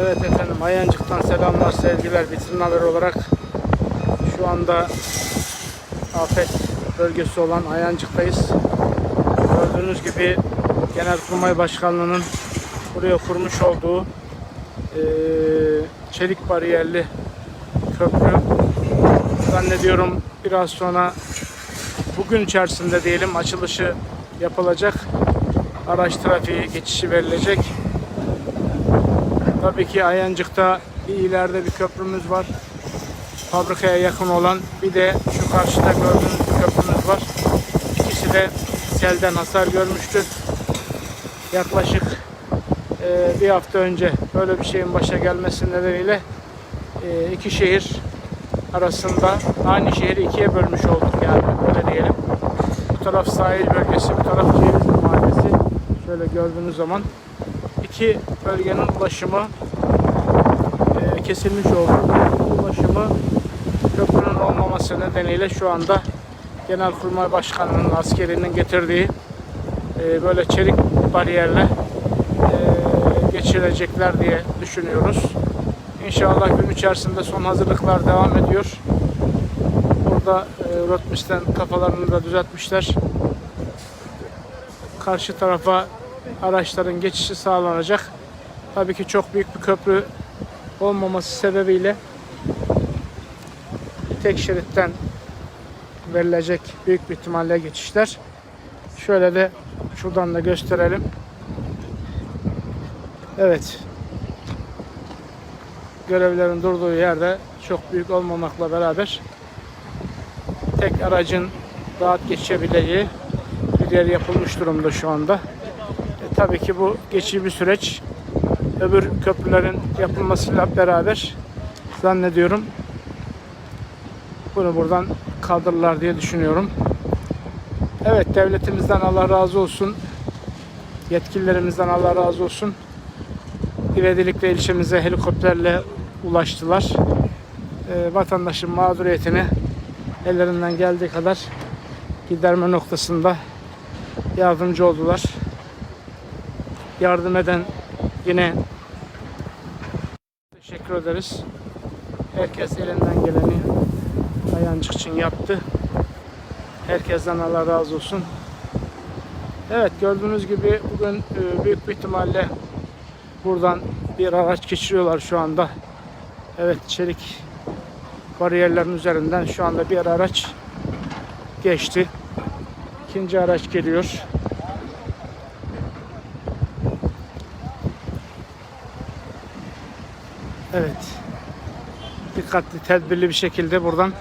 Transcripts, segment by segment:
Evet efendim Ayancık'tan selamlar sevgiler haberi olarak şu anda afet bölgesi olan Ayancık'tayız. Gördüğünüz gibi Genelkurmay Başkanlığı'nın buraya kurmuş olduğu eee, çelik bariyerli köprü zannediyorum biraz sonra bugün içerisinde diyelim açılışı yapılacak. Araç trafiği geçişi verilecek. Tabii ki Ayancık'ta bir ileride bir köprümüz var. Fabrikaya yakın olan bir de şu karşıda gördüğünüz köprümüz var. İkisi de selden hasar görmüştü. Yaklaşık e, bir hafta önce böyle bir şeyin başa gelmesi nedeniyle e, iki şehir arasında aynı şehri ikiye bölmüş olduk yani öyle diyelim. Bu taraf sahil bölgesi, bu taraf Cevizli Mahallesi. Şöyle gördüğünüz zaman iki bölgenin ulaşımı e, kesilmiş oldu. Ulaşımı köprünün olmaması nedeniyle şu anda Genelkurmay Başkanlığı'nın askerinin getirdiği e, böyle çelik bariyerle e, geçirecekler diye düşünüyoruz. İnşallah gün içerisinde son hazırlıklar devam ediyor. Burada e, rotmisten kafalarını da düzeltmişler. Karşı tarafa araçların geçişi sağlanacak. Tabii ki çok büyük bir köprü olmaması sebebiyle tek şeritten verilecek büyük bir ihtimalle geçişler. Şöyle de şuradan da gösterelim. Evet. Görevlerin durduğu yerde çok büyük olmamakla beraber tek aracın rahat geçebileceği bir yer yapılmış durumda şu anda. Tabii ki bu geçici bir süreç. Öbür köprülerin yapılmasıyla beraber zannediyorum bunu buradan kaldırırlar diye düşünüyorum. Evet devletimizden Allah razı olsun. Yetkililerimizden Allah razı olsun. İvedilikle ilçemize helikopterle ulaştılar. E, vatandaşın mağduriyetini ellerinden geldiği kadar giderme noktasında yardımcı oldular. Yardım eden yine teşekkür ederiz. Herkes elinden geleni Ayancık için yaptı. Herkesten Allah razı olsun. Evet gördüğünüz gibi bugün e, büyük bir ihtimalle buradan bir araç geçiriyorlar şu anda. Evet çelik bariyerlerin üzerinden şu anda bir araç geçti. İkinci araç geliyor. Evet. Dikkatli, tedbirli bir şekilde buradan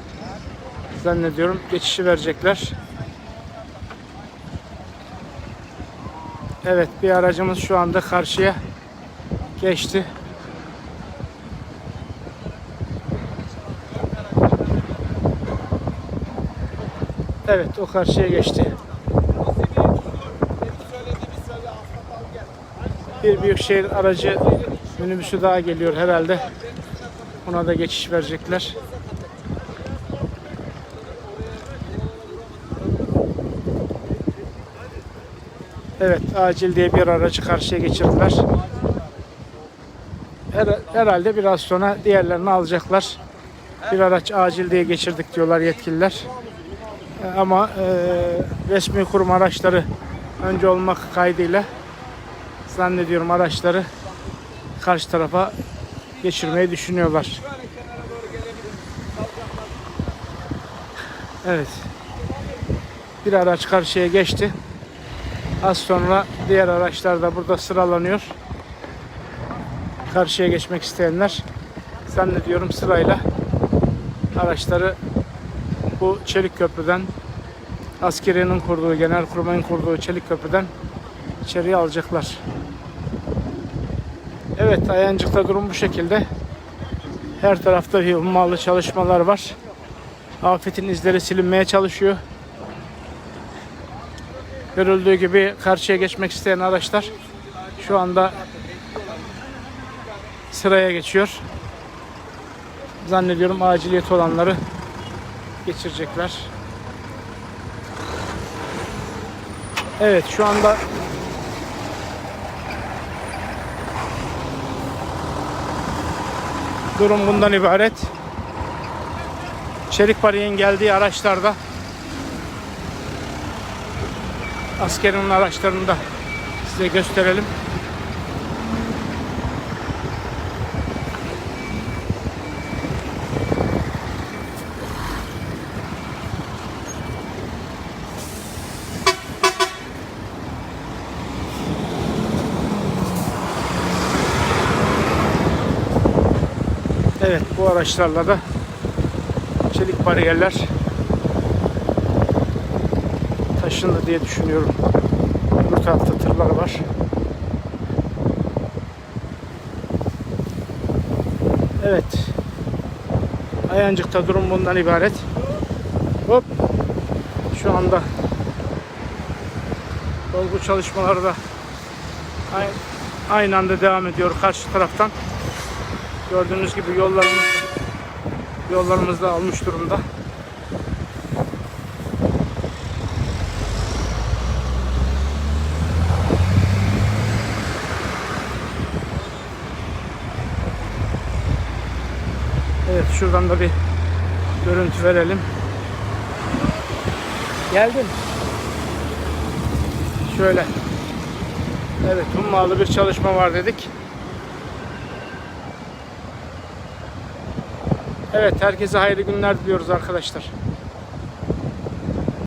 zannediyorum geçişi verecekler. Evet, bir aracımız şu anda karşıya geçti. Evet, o karşıya geçti. Bir büyükşehir aracı minibüsü daha geliyor herhalde. Ona da geçiş verecekler. Evet, acil diye bir aracı karşıya geçirdiler. Her- herhalde biraz sonra diğerlerini alacaklar. Bir araç acil diye geçirdik diyorlar yetkililer. E, Ama e, resmi kurum araçları önce olmak kaydıyla zannediyorum araçları karşı tarafa geçirmeyi düşünüyorlar. Evet. Bir araç karşıya geçti. Az sonra diğer araçlar da burada sıralanıyor. Karşıya geçmek isteyenler zannediyorum sırayla araçları bu çelik köprüden askeriyenin kurduğu, genel kurmayın kurduğu çelik köprüden içeriye alacaklar. Evet Ayancık'ta durum bu şekilde. Her tarafta ummalı çalışmalar var. Afetin izleri silinmeye çalışıyor. Görüldüğü gibi karşıya geçmek isteyen araçlar şu anda sıraya geçiyor. Zannediyorum aciliyeti olanları geçirecekler. Evet şu anda Durum bundan ibaret. Çelik bariyerin geldiği araçlarda askerin araçlarını da size gösterelim. Evet bu araçlarla da çelik bariyerler taşındı diye düşünüyorum. Bu tarafta tırlar var. Evet. Ayancık'ta durum bundan ibaret. Hop. Şu anda dolgu çalışmaları da aynı, anda devam ediyor karşı taraftan. Gördüğünüz gibi yollarımız yollarımız da almış durumda. Evet şuradan da bir görüntü verelim. Geldim. Şöyle. Evet hummalı bir çalışma var dedik. Evet herkese hayırlı günler diliyoruz arkadaşlar.